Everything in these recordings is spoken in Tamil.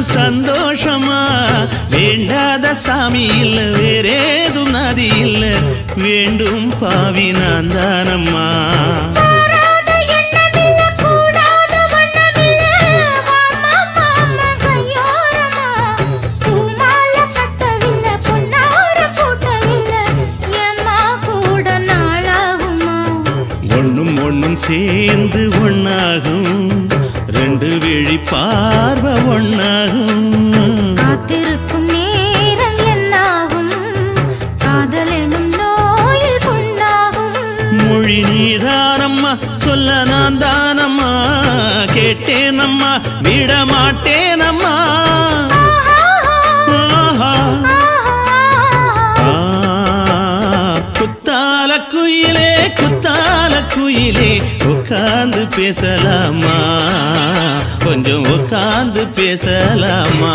நானும் சந்தோஷமா? வேண்டாத சாமி இல்ல வேறேதும் நதி இல்ல. வேண்டும் பாவி நான் தானம்மா. சேர்ந்து ஒண்ணாகும். ரெண்டு விழி பார்வை ஒண்ணாகும். காத்திருக்கும் நேரம் என்னாகும்? காதல் எனும் நோயில் புண்ணாகும் மொழி நீதானம்மா சொல்ல நான் தானம்மா. கேட்டேனம்மா விட மாட்டேனம்மா குத்தால குயிலே குத்தால குயிலே உட்கார்ந்து பேசலாமா? கொஞ்சம் உட்கார்ந்து பேசலாமா?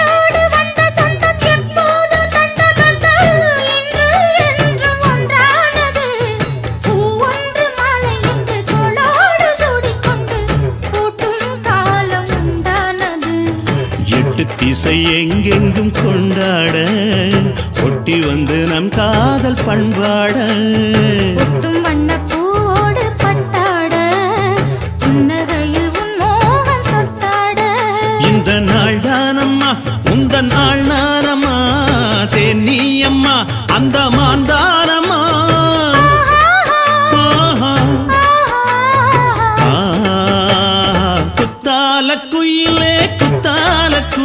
திசை எங்கெங்கும் கொண்டாட ஒட்டி வந்து நம் காதல் பண்பாட. இந்த நாள் தானம்மா உந்த நாள் நானம்மா தென்னி அம்மா அந்த மாந்தானம்மா